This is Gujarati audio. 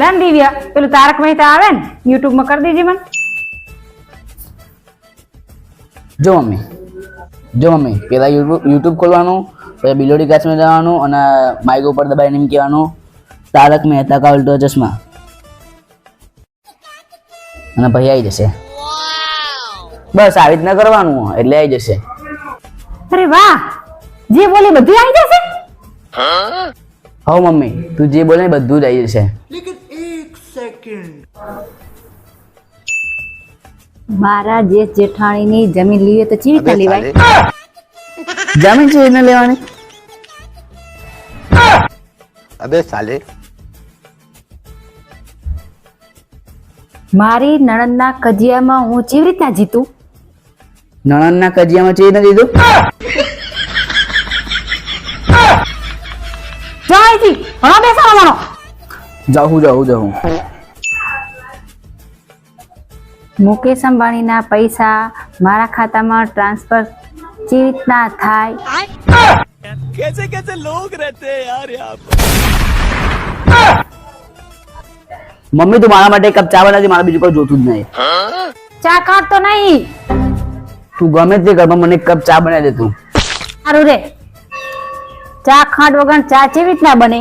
લન દિવ્યા પેલું તારક મહેતા આવે ને યુટ્યુબમાં કરી દેજે મને. જો મમ્મી જો મમ્મી પેલા યુટ્યુબ યુટ્યુબ ખોલવાનું પછી બિલોડી કાચમાં જવાનું અને માઇક ઉપર દબાઈને એમ કહેવાનું તારક મહેતા કા ઉલટો ચશ્મા? અને પછી આવી જશે. બસ આવી રીતના કરવાનું એટલે આવી જશે. અરે વાહ જે બોલી બધું આવી જશે? હવ મમ્મી. તું જે બોલે બધું જ આવી જશે. લેકિન એક સેકન્ડ મારા જે જેઠાણીની જમીન લીએ તો ચીવી રીતે લેવાય. જમીન છે એને લેવાની. અબે સાલે. મારી નણંદના કજિયામાં હું કેવી રીતના જીતું? નણંદના કજિયામાં ચેવી રીતના જીતું? અહીંથી બેસા મારો જાઉં જાઉં જાઉં મુકેશ અંબાણીના પૈસા મારા ખાતામાં ટ્રાન્સફર કેવી રીતના થાય? મમ્મી તું મારા માટે કપ ચા બનાવજે મારે બીજું કોઈ જોતું જ નહીં. ચા કાઢ તો નહીં. તું ગમે તે ઘરમાં મને કપ ચા બનાવી દે તું. સારું રે. ચા ખાંડ વગર ચા કેવી રીતના બને?